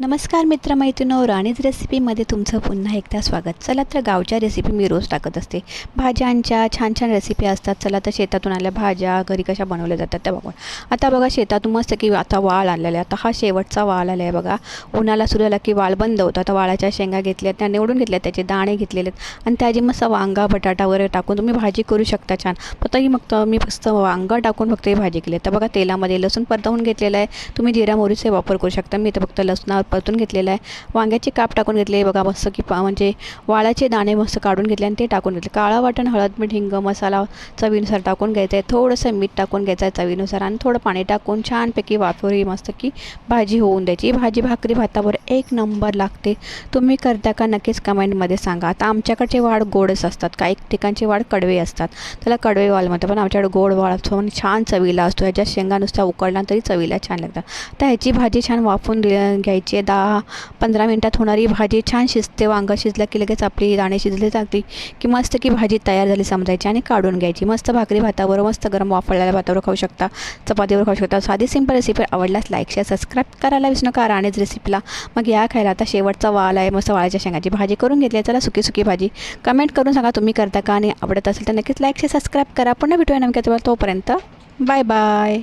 नमस्कार मित्रमैत्रिणो राणीज रेसिपीमध्ये तुमचं पुन्हा एकदा स्वागत. चला तर गावच्या रेसिपी मी रोज टाकत असते. भाज्यांच्या छान छान रेसिपी असतात. चला तर शेतातून आल्या भाज्या घरी कशा बनवल्या जातात त्या बघून. आता बघा शेतातून मस्त की आता वाळ आणलेला आहे. आता हा शेवटचा वाळ आला आहे बघा. उन्हाला सुरू झाला की वाळ बंद होतं. आता वाळाच्या शेंगा घेतल्या त्या निवडून घेतल्या त्याचे दाणे घेतलेले आहेत. आणि त्याची मस्त वांगा बटाटा वगैरे टाकून तुम्ही भाजी करू शकता छान. फक्त ही मग मी फक्त वांगा टाकून फक्त ही भाजी केली तर बघा तेलामध्ये लसूण परतवून घेतलेलं आहे. तुम्ही जिरा मोरीचे वापर करू शकता. मी तर फक्त लसणावर परतून घेतलेलं आहे. वांग्याचे काप टाकून घेतले बघा मस्त की पा म्हणजे वाळाचे दाणे मस्त काढून घेतले आणि ते टाकून घेतले. काळा वाटण हळद मीठ हिंग मसाला चवीनुसार टाकून घ्यायचं आहे. थोडंसं मीठ टाकून घ्यायचं आहे चवीनुसार आणि थोडं पाणी टाकून छानपैकी वाफरी मस्त की भाजी होऊन द्यायची. भाजी भाकरी भातावर एक नंबर लागते. तुम्ही करता का नक्कीच कमेंटमध्ये सांगा. आता आमच्याकडचे वाढ गोडच असतात. काही ठिकाणचे वाढ कडवे असतात. त्याला कडवे वाल म्हणतात. पण आमच्याकडे गोड वाळ असतो आणि छान चवीला असतो. ह्याच्यात शेंगा नुसता उकळला तरी चवीला छान लागतात. तर ह्याची भाजी छान वाफून दि घ्यायची ते दहा पंधरा मिनटात होणारी भाजी छान शिजते. वांगं शिजलं की लगेच आपली दाणे शिजले जाते की मस्त की भाजी तयार झाली समजायची आणि काढून घ्यायची. मस्त भाकरी भातावर मस्त गरम वाफळलेल्या भातावर खाऊ शकता. चपातीवर खाऊ शकता. साधी सिंपल रेसिपी आवडल्यास लाईक शेअर सबस्क्राईब करायला विसरू नका. राणेच रेसिपीला मग या खायला आता शेवटचा वाल आहे. मस्त वाळाच्या शेंगाची भाजी करून घेतली आहे. चला सुकी सुकी भाजी. कमेंट करून सांगा तुम्ही करता का? आणि आवडत असेल तर नक्कीच लाईक शेअर सबस्क्राईब करा. पुन्हा भेटूया नमक्या तोपर्यंत. Bye bye